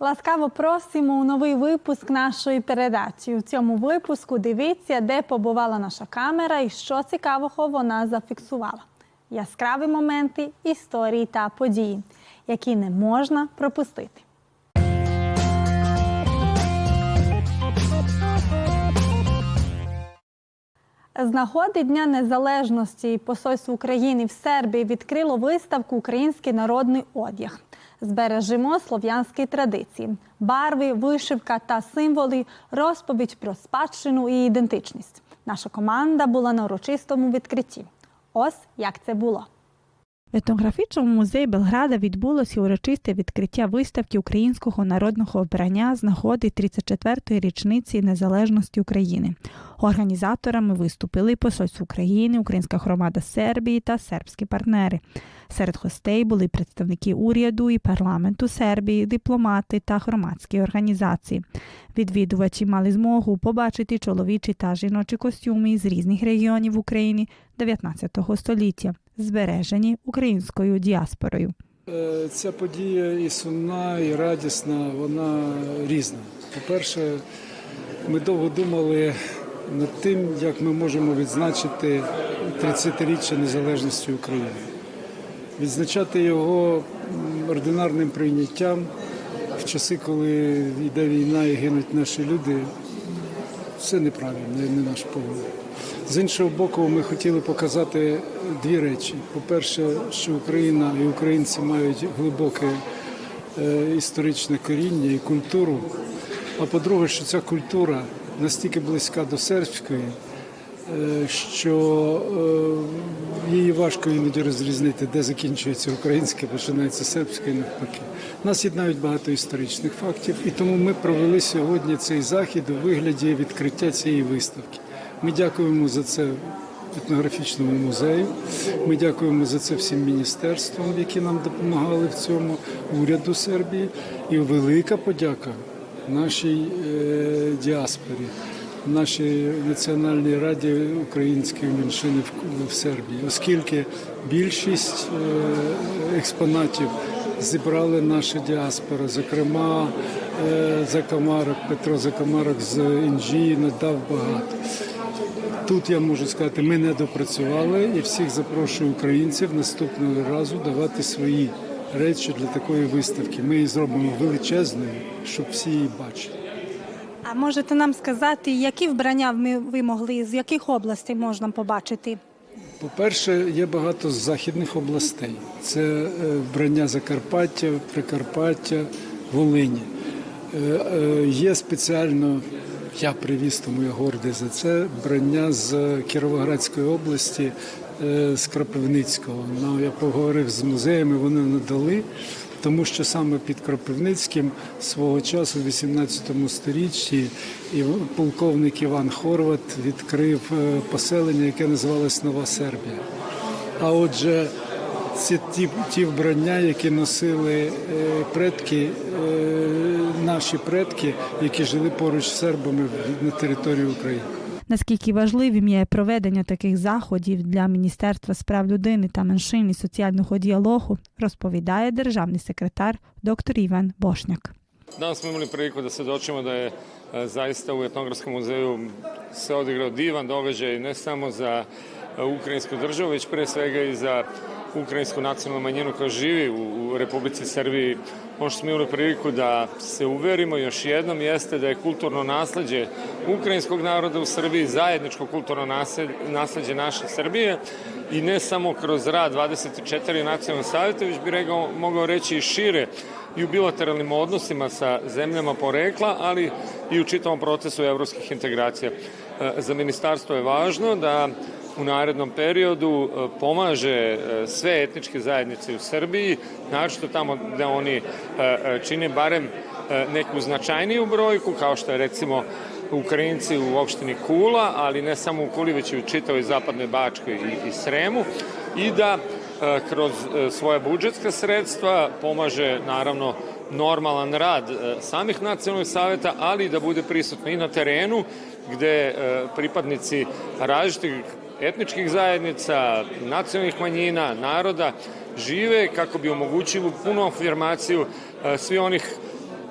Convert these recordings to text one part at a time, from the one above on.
Ласкаво просимо у новий випуск нашої передачі. У цьому випуску дивіться, де побувала наша камера і що цікавого вона зафіксувала. Яскраві моменти, історії та події, які не можна пропустити. З нагоди Дня Незалежності Посольство України в Сербії відкрило виставку Український народний одяг. Збережемо слов'янські традиції, барви, вишивка та символи, розповідь про спадщину і ідентичність. Наша команда була на урочистому відкритті. Ось як це було. В етнографічному музеї Белграда відбулося урочисте відкриття виставки українського народного обрання з нагоди 34-ї річниці незалежності України. Організаторами виступили посольство України, Українська громада Сербії та сербські партнери. Серед гостей були представники уряду і парламенту Сербії, дипломати та громадські організації. Відвідувачі мали змогу побачити чоловічі та жіночі костюми з різних регіонів України 19 століття, збережені українською діаспорою. Е, Ця подія і сумна, і радісна, вона різна. По-перше, ми довго думали над тим, як ми можемо відзначити 30-річчя незалежності України. Відзначати його ординарним прийняттям в часи, коли йде війна і гинуть наші люди, це неправильно, не- наш погляд. З іншого боку, ми хотіли показати дві речі. По-перше, що Україна і українці мають глибоке е, історичне коріння і культуру. А по-друге, що ця культура настільки близька до сербської, що е, її важко іноді розрізнити, де закінчується українське, починається сербське навпаки. Нас єднають багато історичних фактів, і тому ми провели сьогодні цей захід у вигляді відкриття цієї виставки. Ми дякуємо за це етнографічному музею. Ми дякуємо за це всім міністерствам, які нам допомагали в цьому, уряду Сербії. І велика подяка нашій е, діаспорі, нашій Національній раді української меншини в, в Сербії, оскільки більшість е, експонатів зібрали наша діаспора, зокрема е, Закамарок, Петро Закамарок з Інжії надав багато. Тут я можу сказати, ми не допрацювали і всіх запрошую українців наступного разу давати свої речі для такої виставки. Ми її зробимо величезною, щоб всі її бачили. А можете нам сказати, які вбрання ми ви могли, з яких областей можна побачити? По-перше, є багато з західних областей. Це е, вбрання Закарпаття, Прикарпаття, Волині. Е, е, Є спеціально, я привіз, тому я гордий за це, вбрання з Кіровоградської області, з Кропивницького. Ну, я поговорив з музеями, вони надали. Тому що саме під Кропивницьким свого часу, в 18 сторіччі, і полковник Іван Хорват відкрив е, поселення, яке називалось Нова Сербія. А отже, це ті, ті вбрання, які носили е, предки, е, наші предки, які жили поруч з сербами на території України. Наскільки важливим є проведення таких заходів для Міністерства справ людини та меншин і соціального діалогу, розповідає державний секретар доктор Іван Бошняк. Danas smo imali priliku da svedočimo da je e, zaista u Etnografskom muzeju se odigrao divan događaj ne samo za e, ukrajinsku državu, već pre svega i za ukrajinsku nacionalnu manjinu koja živi u Republici Srbiji. Ono što smo imali priliku da se uverimo još jednom jeste da je kulturno nasledđe ukrajinskog naroda u Srbiji zajedničko kulturno nasledđe, naše Srbije i ne samo kroz rad 24 nacionalnog savjeta, već bi rekao, mogao reći i šire i u bilateralnim odnosima sa zemljama porekla, ali i u čitavom procesu evropskih integracija. E, Za ministarstvo je važno da u narednom periodu e, pomaže e, sve etničke zajednice u Srbiji, naročito tamo gde oni e, čine barem neku značajniju brojku, kao što je recimo Ukrajinci u opštini Kula, ali ne samo u Kuli, već i u čitavoj zapadnoj Bačkoj i, i Sremu, i da kroz svoja budžetska sredstva pomaže naravno normalan rad samih nacionalnih saveta, ali i da bude prisutno i na terenu gde pripadnici različitih etničkih zajednica, nacionalnih manjina, naroda žive kako bi omogućili punu afirmaciju e, svi onih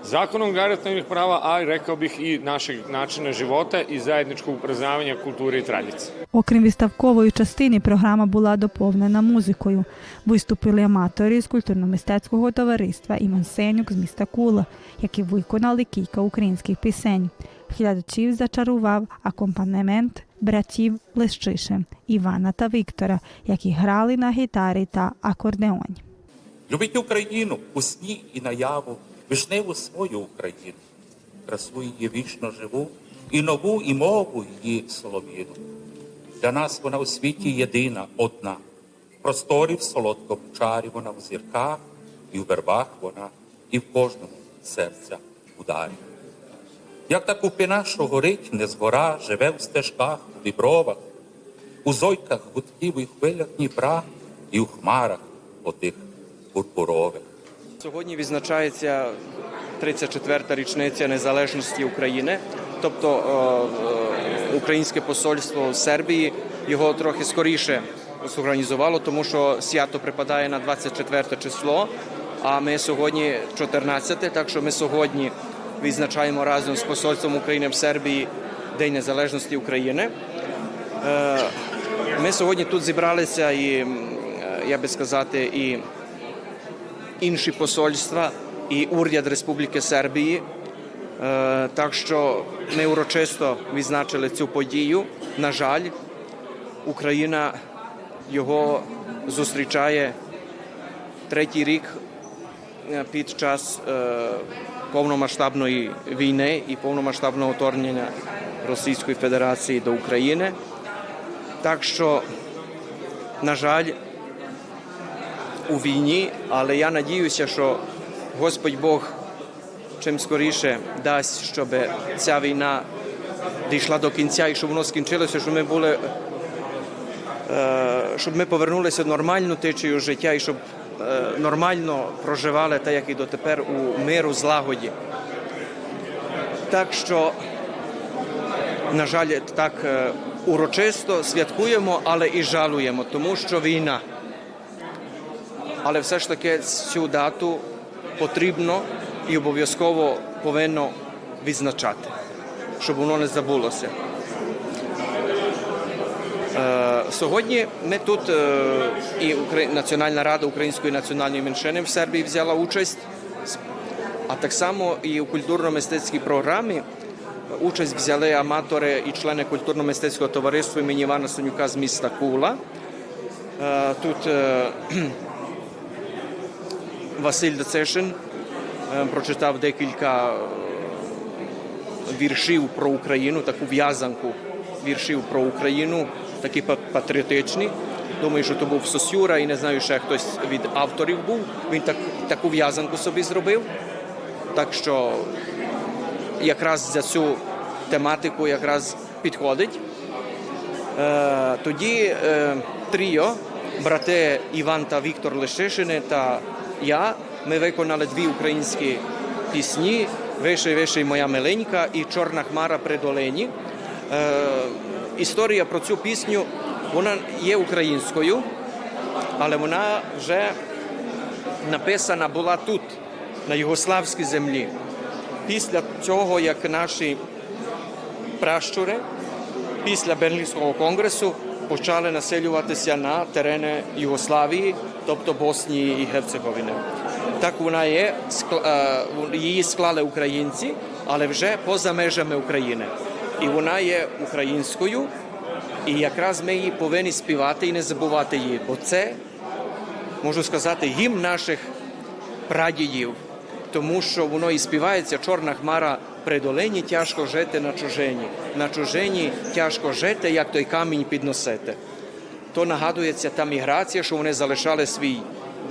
zakonom garantovanih prava, a rekao bih i našeg načina života і zajedničkog upraznavanja kulture і традиції. Окрім виставкової частини, програма була доповнена музикою. Виступили аматори з культурно-мистецького товариства Іван Сенюк з міста Кула, які виконали кілька українських пісень. Глядачів зачарував акомпанемент братів Лещише Івана та Віктора, які грали на гітарі та акордеоні. Любіть Україну у сні і наяву, вишневу свою Україну, красу її вічно живу, і нову, і мову її солов'їну. Для нас вона у світі єдина, одна. В просторі в солодкому чарі вона в зірках, і в вербах вона, і в кожному серця ударі. Як та купина, що горить, не згора, живе в стежках, у дібровах, у зойках гудків і хвилях Дніпра, і у хмарах отих пурпурових. Сьогодні відзначається 34-та річниця незалежності України, тобто е, е, українське посольство в Сербії його трохи скоріше зорганізувало, тому що свято припадає на 24 число. А ми сьогодні 14, так що ми сьогодні відзначаємо разом з посольством України в Сербії День Незалежності України. Е, Ми сьогодні тут зібралися і е, я би сказати, і інші посольства і уряд Республіки Сербії. Е, Так що ми урочисто відзначили цю подію. На жаль, Україна його зустрічає третій рік під час повномасштабної війни і повномасштабного вторгнення Російської Федерації до України. Так що, на жаль, у війні, але я надіюся, що Господь Бог чим скоріше дасть, щоб ця війна дійшла до кінця і щоб воно скінчилося, щоб ми були, е, щоб ми повернулися в нормальну течію життя і щоб нормально проживали так, як і дотепер у миру, злагоді. Так що, на жаль, так е, урочисто святкуємо, але і жалуємо, тому що війна але все ж таки цю дату потрібно і обов'язково повинно відзначати, щоб воно не забулося. Е, Сьогодні ми тут е, і Національна рада Української національної меншини в Сербії взяла участь, а так само і у культурно-мистецькій програмі участь взяли аматори і члени культурно-мистецького товариства імені Івана Сонюка з міста Кула. Е, Тут Василь Децешин е, прочитав декілька віршів про Україну, таку в'язанку віршів про Україну, такі па- патріотичні. Думаю, що то був Сосюра і не знаю, ще хтось від авторів був. Він так, таку в'язанку собі зробив. Так що якраз за цю тематику якраз підходить. Е, Тоді е, тріо, брати Іван та Віктор Лешишини та я, ми виконали дві українські пісні Виший, виший моя миленька і Чорна хмара при долині. Е, Історія про цю пісню вона є українською, але вона вже написана була тут, на Югославській землі. Після цього, як наші пращури після Берлінського конгресу почали населюватися на терени Югославії, тобто Боснії і Герцеговини. Так вона є, е, її склали українці, але вже поза межами України. І вона є українською, і якраз ми її повинні співати і не забувати її, бо це, можу сказати, гімн наших прадідів, тому що воно і співається чорна хмара при долині тяжко жити на чужині. На чужині тяжко жити, як той камінь підносити. То нагадується та міграція, що вони залишали свій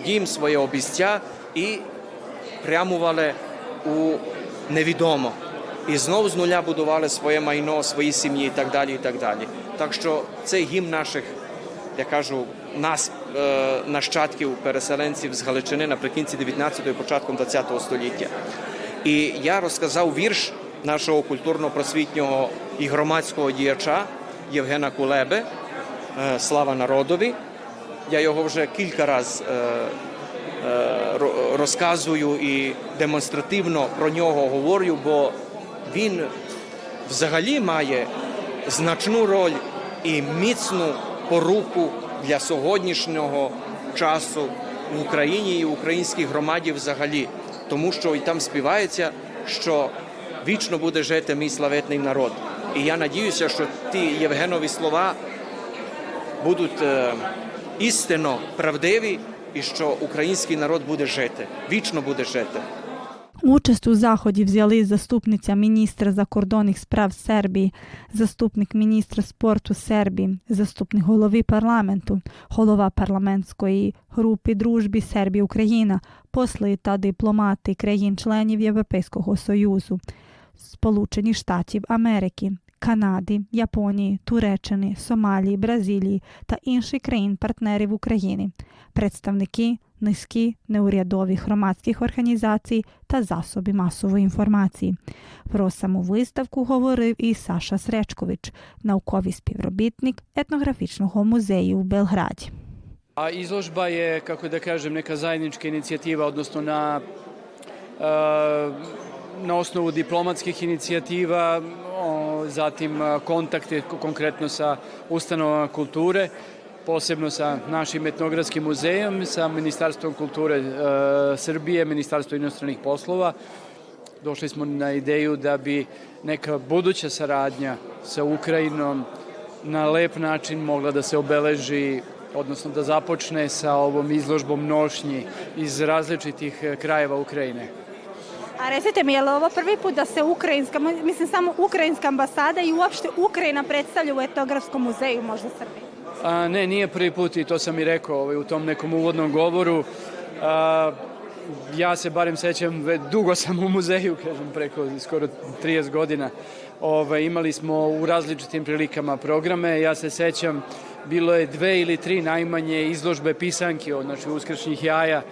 дім, своє обіця і прямували у невідомо. І знов з нуля будували своє майно, свої сім'ї і так далі. І так далі. Так що цей гімн наших я кажу, нас, е, нащадків переселенців з Галичини наприкінці 19-го і початком 20-го століття. І я розказав вірш нашого культурно-просвітнього і громадського діяча Євгена Кулеби е, Слава народові. Я його вже кілька разів е, ро- розказую і демонстративно про нього говорю, бо він взагалі має значну роль і міцну поруку для сьогоднішнього часу в Україні і в українській громаді взагалі, тому що і там співається, що вічно буде жити мій славетний народ. І я надіюся, що ті Євгенові слова будуть е, істинно правдиві, і що український народ буде жити, вічно буде жити. Участь у заході взяли заступниця міністра закордонних справ Сербії, заступник міністра спорту Сербії, заступник голови парламенту, голова парламентської групи дружби Сербія Україна, посли та дипломати країн-членів Європейського Союзу, Сполучених Штатів Америки. Канади, Японії, Туреччини, Сомалії, Бразилії та інших країн-партнерів України, представники низки неурядових громадських організацій та засоби масової інформації. Про саму виставку говорив і Саша Сречкович, науковий співробітник етнографічного музею в Белграді. A izložba je, kako da kažem, neka zajednička inicijativa, odnosno na, na osnovu diplomatskih inicijativa, zatim ko- konkretno sa ustanovama kulture, posebno sa našim etnografskim muzejom, sa Ministarstvom kulture e, Srbije, Ministarstvom inostranih poslova. Došli smo na ideju da bi neka buduća saradnja sa Ukrajinom na lep način mogla da se obeleži odnosno da započne sa ovom izložbom nošnji iz različitih eh, krajeva Ukrajine. A recite mi, je li ovo prvi put da se ukrajinska, mislim samo ukrajinska ambasada i uopšte Ukrajina predstavlja u etnografskom muzeju možda Srbije? A, ne, nije prvi put i to sam i rekao ovaj, u tom nekom uvodnom govoru. A, ja se barem sećam, ve- dugo sam u muzeju, kažem, preko skoro 30 godina. Ovaj, imali smo u različitim prilikama programe. Ja se sećam, bilo je dve ili tri najmanje izložbe pisanki, znači uskršnjih jaja.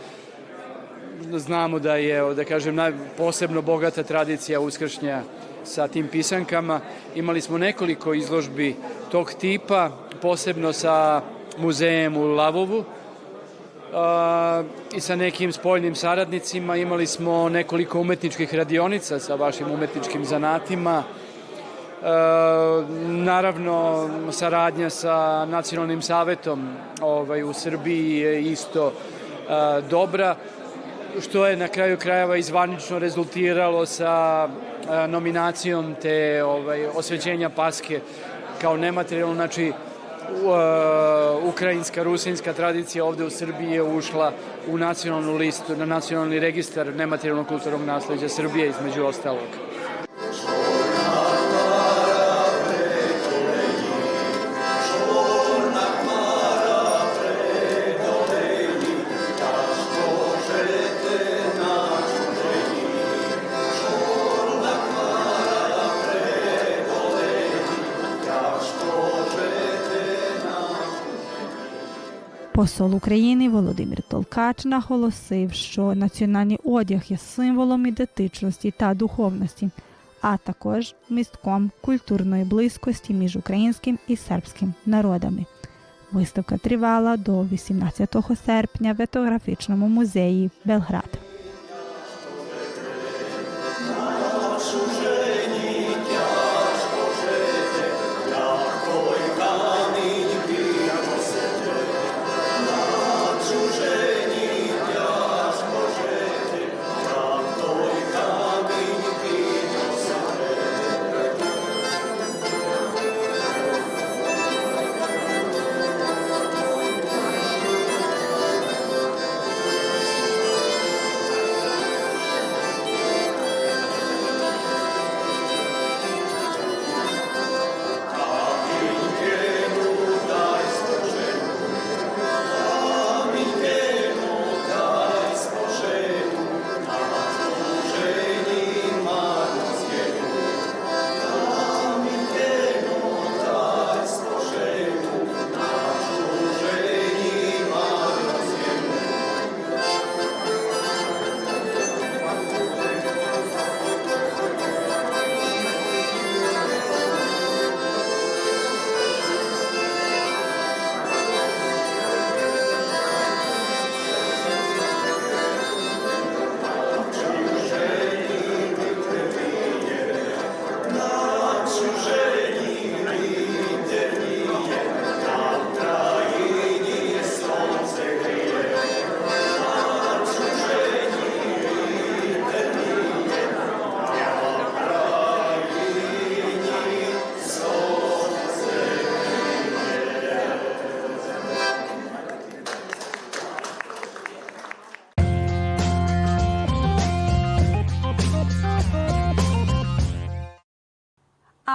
Znamo da je, da kažem, posebno bogata tradicija uskršnja sa tim pisankama. Imali smo nekoliko izložbi tog tipa, posebno sa muzejem u Lavovu, i sa nekim spoljnim saradnicima. Imali smo nekoliko umetničkih radionica sa vašim umetničkim zanatima. Naravno, saradnja sa Nacionalnim savetom ovaj, u Srbiji je isto dobra, što je na kraju krajeva izvanično rezultiralo sa e, nominacijom te ovaj, osvećenja paske kao nematerijalno, znači e, ukrajinska, rusinska tradicija ovde u Srbiji je ušla u nacionalnu listu, na nacionalni registar nematerijalnog kulturnog nasleđa Srbije između ostalog. Посол України Володимир Толкач наголосив, що національний одяг є символом ідентичності та духовності, а також містком культурної близькості між українським і сербським народами. Виставка тривала до 18 серпня в етнографічному музеї Белград.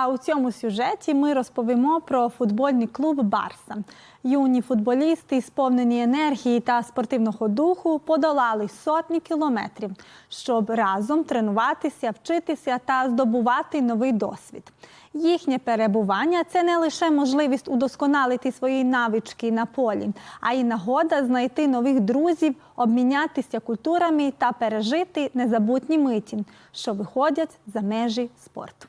У цьому сюжеті ми розповімо про футбольний клуб Барса. Юні футболісти, сповнені енергії та спортивного духу, подолали сотні кілометрів, щоб разом тренуватися, вчитися та здобувати новий досвід. Їхнє перебування це не лише можливість удосконалити свої навички на полі, а й нагода знайти нових друзів, обмінятися культурами та пережити незабутні миті, що виходять за межі спорту.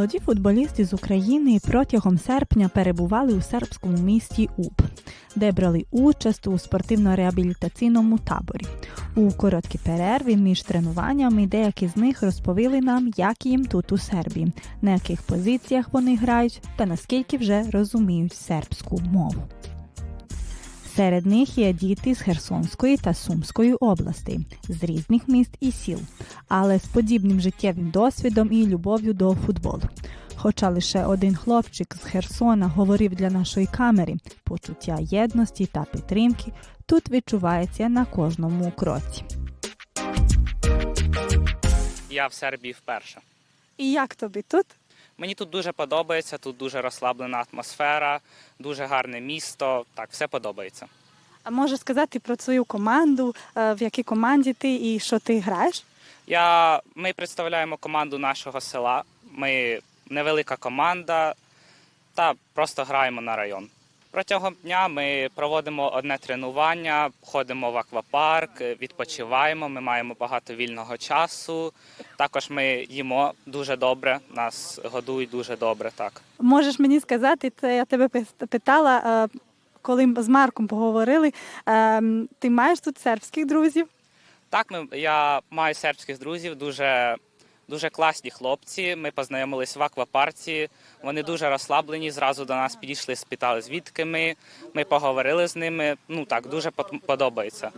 Молоді футболісти з України протягом серпня перебували у сербському місті Уб, де брали участь у спортивно-реабілітаційному таборі. У короткі перерві між тренуваннями деякі з них розповіли нам, як їм тут у Сербії, на яких позиціях вони грають та наскільки вже розуміють сербську мову. Серед них є діти з Херсонської та Сумської областей, з різних міст і сіл, але з подібним життєвим досвідом і любов'ю до футболу. Хоча лише один хлопчик з Херсона говорив для нашої камери, почуття єдності та підтримки тут відчувається на кожному кроці. Я в Сербії вперше. І як тобі тут? Мені тут дуже подобається, тут дуже розслаблена атмосфера, дуже гарне місто. Так, все подобається. А можеш сказати про свою команду, е, в якій команді ти і що ти граєш? Я, ми представляємо команду нашого села. Ми невелика команда та просто граємо на район. Протягом дня ми проводимо одне тренування, ходимо в аквапарк, відпочиваємо. Ми маємо багато вільного часу. Також ми їмо дуже добре, нас годують дуже добре. Так. Можеш мені сказати, це я тебе питала, е, коли з Марком поговорили. е, Ти маєш тут сербських друзів? Так, ми, я маю сербських друзів, дуже, дуже класні хлопці. Ми познайомились в аквапарці. Вони дуже розслаблені. Зразу до нас підійшли, спитали, звідки ми. Ми поговорили з ними. Ну так, дуже подобається.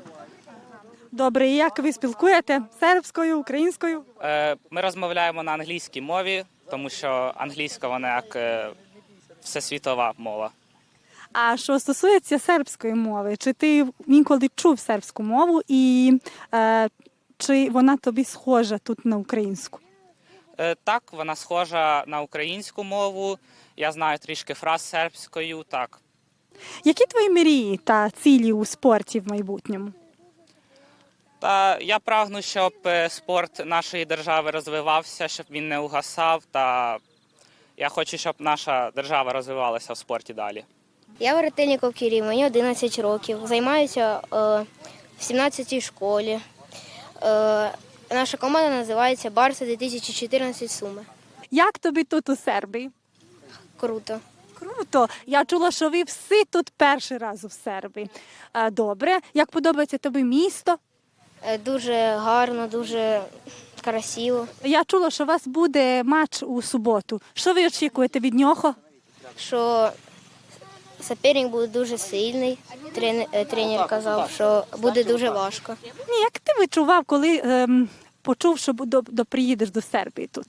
Добре, і як ви спілкуєте сербською, українською? Е, ми розмовляємо на англійській мові, тому що англійська вона як е, всесвітова мова. А що стосується сербської мови, чи ти інколи чув сербську мову і е, чи вона тобі схожа тут на українську? Е, так, вона схожа на українську мову. Я знаю трішки фраз сербською. Так, Які твої мрії та цілі у спорті в майбутньому? Та я прагну, щоб е, спорт нашої держави розвивався, щоб він не угасав. Та я хочу, щоб наша держава розвивалася в спорті далі. Я Веретельников Кирій, мені 11 років. Займаюся е, в 17-й школі. Е, наша команда називається Барса 2014 Суми. Як тобі тут у Сербії? Круто. Круто. Я чула, що ви всі тут перший раз у Сербії. Е, Добре. Як подобається тобі місто? Е, дуже гарно, дуже красиво. Я чула, що у вас буде матч у суботу. Що ви очікуєте від нього? Що соперник буде дуже сильний. Тренер, е, казав, що буде дуже важко. Ні, як ти відчував, коли ем, почув, що до, до, приїдеш до Сербії тут?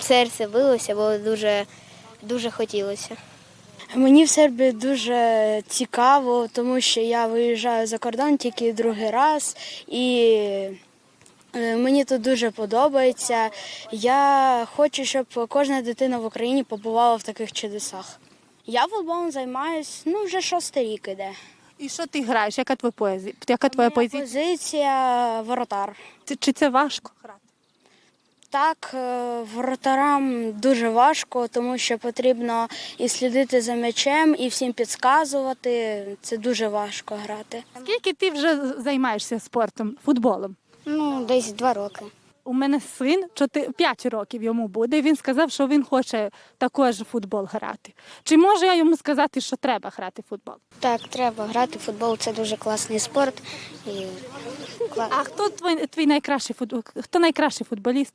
Серце билося, бо дуже, дуже хотілося. Мені в Сербії дуже цікаво, тому що я виїжджаю за кордон тільки другий раз, і мені тут дуже подобається. Я хочу, щоб кожна дитина в Україні побувала в таких чудесах. Я футболом займаюся ну, вже шостий рік іде. І що ти граєш? Яка твоя поезія? Яка твоя позиція? Позиція воротар. Чи- Чи це важко грати? Так, е, воротарам дуже важко, тому що потрібно і слідити за м'ячем, і всім підказувати. Це дуже важко грати. Скільки ти вже займаєшся спортом, футболом? Ну, десь два роки. У мене син 5 років йому буде. Він сказав, що він хоче також в футбол грати. Чи можу я йому сказати, що треба грати в футбол? Так, треба грати в футбол, це дуже класний спорт. І... А хто твій, твій найкращий футбол? Хто найкращий футболіст?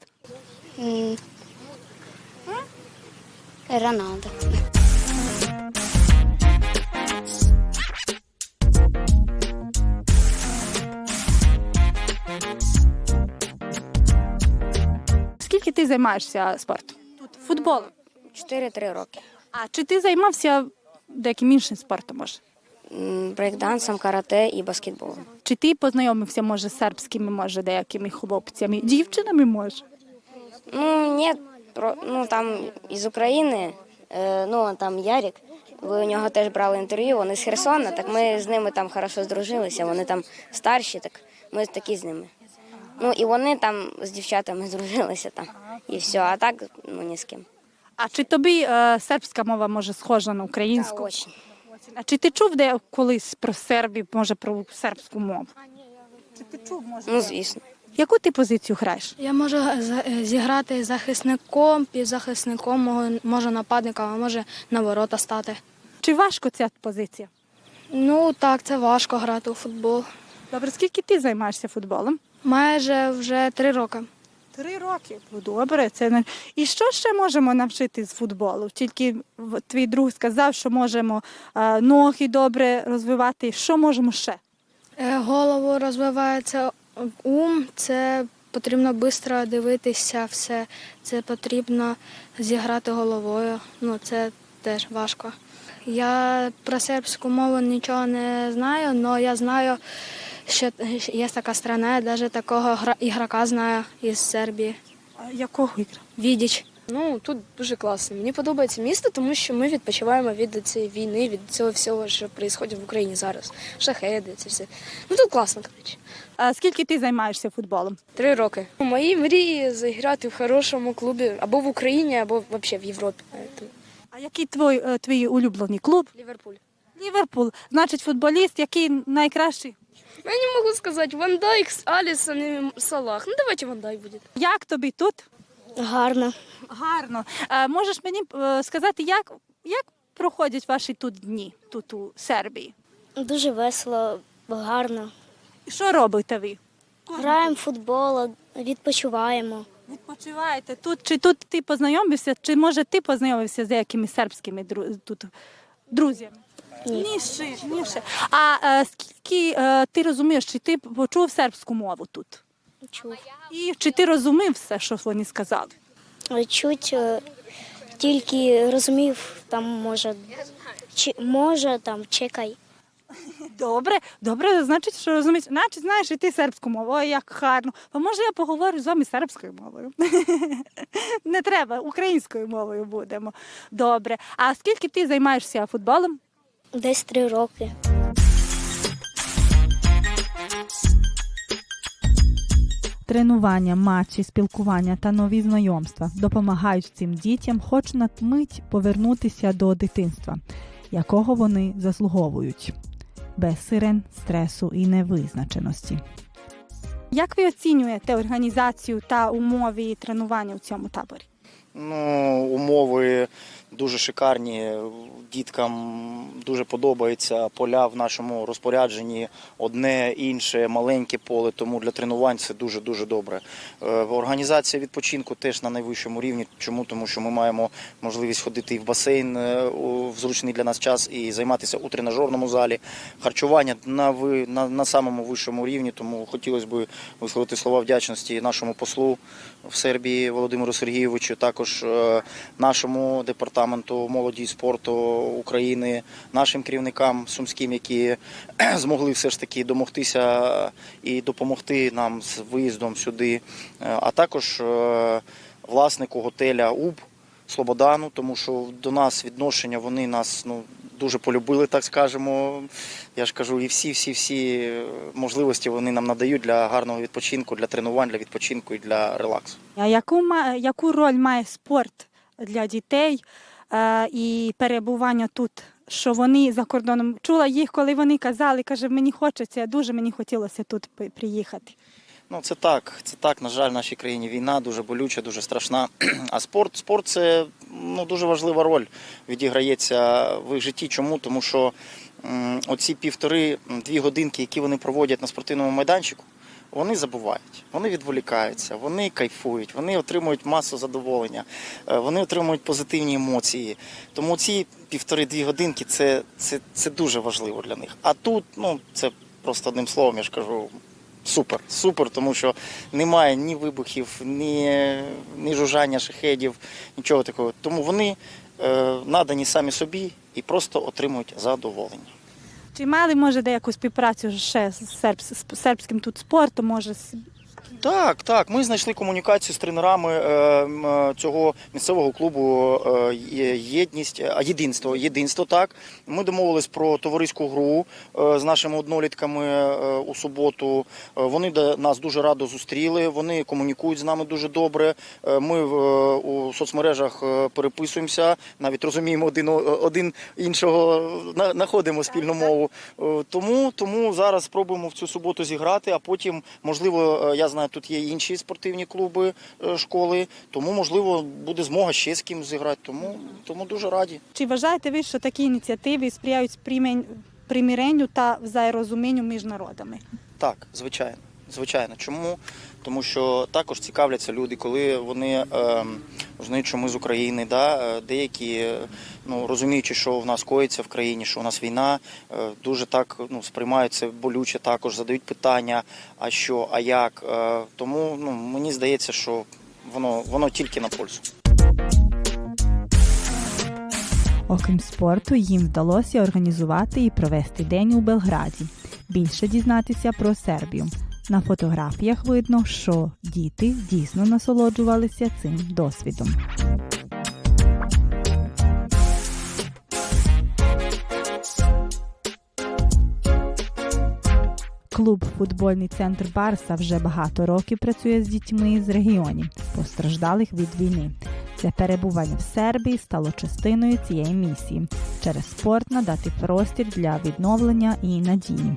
Роналдо. Ти займаєшся спортом? Тут футболом. 4-3 роки. А чи ти займався деяким іншим спортом? Може? брейкдансом, карате і баскетболом. Чи ти познайомився, може, з сербськими, може, деякими хлопцями, дівчинами, може? Ну, ні, про, ну там із України, е, ну там Ярік. Ви у нього теж брали інтерв'ю, вони з Херсона, так ми з ними там хорошо здружилися, вони там старші, так ми такі з ними. Ну і вони там з дівчатами здружилися там. І все, а так ну ні з ким. А чи тобі е, сербська мова може схожа на Та, українську? очень. А чи ти чув де колись про Сербію, може про сербську мову? Чи ти чув, може? Ну, звісно. Яку ти позицію граєш? Я можу зіграти захисником, півзахисником, можу- можу нападником, а може на ворота стати. Чи важко ця позиція? Ну так, це важко грати у футбол. Добре, скільки ти займаєшся футболом? Майже вже три роки. Три роки. Ну, Добре, це не і що ще можемо навчити з футболу? Тільки твій друг сказав, що можемо е, ноги добре розвивати. Що можемо ще? Е, Голову розвивається ум, це потрібно швидко дивитися все. Це потрібно зіграти головою. Ну, це теж важко. Я про сербську мову нічого не знаю, але я знаю, що є така страна, я навіть такого ігрока знаю із Сербії. А Якого ігра? Відіч. Ну тут дуже класно. Мені подобається місто, тому що ми відпочиваємо від цієї війни, від цього всього, що відбувається в Україні зараз. Шахеди, це все. Ну тут класно, коротше. А скільки ти займаєшся футболом? Три роки. Мої мрії зіграти в хорошому клубі або в Україні, або взагалі в Європі. А який твій, е, твій улюблений клуб? Ліверпуль. Ліверпуль. Значить, футболіст, який найкращий? Я не можу сказати, Ван Дайк, Алісон і Салах. Ну давайте Ван Дайк буде. Як тобі тут? Гарно. Гарно. А можеш мені е, сказати, як, як проходять ваші тут дні, тут у Сербії? Дуже весело, гарно. Що робите ви? Граємо в футбол, відпочиваємо. Відпочиваєте тут? Чи тут ти познайомився, чи може ти познайомився з якими сербськими дру- тут друзями? Ні. Ще, ні ще. А е, скільки е, ти розумієш, чи ти почув сербську мову тут? Чув. І чи ти розумів все, що вони сказали? Чуть е, тільки розумів, там може, чи, може там чекай. Добре, добре, значить, що розумієш. Значить, знаєш, і ти сербську мову. Ой, як гарно. А може я поговорю з вами сербською мовою? Не треба, українською мовою будемо. Добре. А скільки ти займаєшся футболом? Десь три роки. Тренування, матчі, спілкування та нові знайомства допомагають цим дітям хоч на мить повернутися до дитинства, якого вони заслуговують, без сирен, стресу і невизначеності. Як ви оцінюєте організацію та умови тренування у цьому таборі? Ну, умови дуже шикарні. Діткам дуже подобається. Поля в нашому розпорядженні одне інше, маленьке поле, тому для тренувань це дуже дуже добре. Е, Організація відпочинку теж на найвищому рівні. Чому? Тому що ми маємо можливість ходити і в басейн е, в зручний для нас час і займатися у тренажерному залі. Харчування на ви на, на самому вищому рівні. Тому хотілося б висловити слова вдячності нашому послу в Сербії Володимиру Сергійовичу, також е, нашому департаменту молоді і спорту України, нашим керівникам сумським, які змогли все ж таки домогтися і допомогти нам з виїздом сюди, Е, а також е, власнику готеля УБ Слободану, тому що до нас відношення вони нас ну. Дуже полюбили, так скажемо. Я ж кажу, і всі, всі, всі е, можливості вони нам надають для гарного відпочинку, для тренувань, для відпочинку і для релаксу. А яку, яку роль має спорт для дітей і перебування тут? Що вони за кордоном чула їх, коли вони казали, каже, мені хочеться, дуже мені хотілося тут приїхати. Ну це так, це так. На жаль, в нашій країні війна дуже болюча, дуже страшна. А спорт, спорт це ну дуже важлива роль відіграється в їх житті. Чому? Тому що оці півтори-дві годинки, які вони проводять на спортивному майданчику. Вони забувають, вони відволікаються, вони кайфують, вони отримують масу задоволення, е, вони отримують позитивні емоції. Тому ці півтори-дві годинки це, це, це дуже важливо для них. А тут, ну це просто одним словом, я ж кажу, Супер, супер, тому що немає ні вибухів, ні, ні жужжання шахедів, нічого такого. Тому вони е, надані самі собі і просто отримують задоволення. Чи мали може деяку співпрацю ще з сербс- з сербським тут спортом? Може Так, так. Ми знайшли комунікацію з тренерами е, е, цього місцевого клубу е, єдність, а єдинство. Єдинство, так. Ми домовились про товариську гру е, з нашими однолітками е, у суботу. Е, Вони нас дуже радо зустріли. Вони комунікують з нами дуже добре. Е, Ми в- е, у соцмережах переписуємося, навіть розуміємо один, один іншого, знаходимо спільну мову. Е, Тому, тому зараз спробуємо в цю суботу зіграти, а потім, можливо, я знаю, тут є інші спортивні клуби е, школи, тому можливо буде змога ще з ким зіграти. Тому, тому дуже раді. чи вважаєте ви, що такі ініціативи сприяють примиренню та взаєрозумінню між народами? Так, звичайно. Звичайно. Чому? Тому що також цікавляться люди, коли вони е, знають, що ми з України, да? е, деякі, е, ну, розуміючи, що в нас коїться в країні, що у нас війна, е, дуже так ну, сприймають це болюче, також задають питання, а що, а як. Тому ну, мені здається, що воно, воно тільки на пользу. Окрім спорту, їм вдалося організувати і провести день у Белграді. Більше дізнатися про Сербію. На фотографіях видно, що діти дійсно насолоджувалися цим досвідом. Клуб Футбольний центр Барса вже багато років працює з дітьми з регіонів, постраждалих від війни. Це перебування в Сербії стало частиною цієї місії через спорт надати простір для відновлення і надії.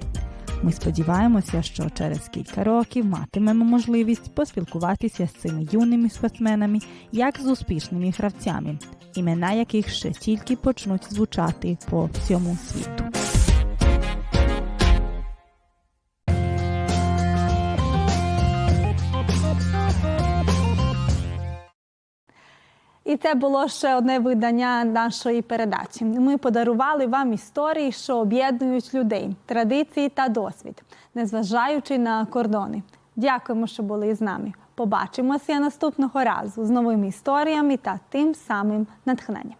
Ми сподіваємося, що через кілька років матимемо можливість поспілкуватися з цими юними спортсменами як з успішними гравцями, імена яких ще тільки почнуть звучати по всьому світу. І це було ще одне видання нашої передачі. Ми подарували вам історії, що об'єднують людей, традиції та досвід, незважаючи на кордони. Дякуємо, що були з нами. Побачимося наступного разу з новими історіями та тим самим натхненням.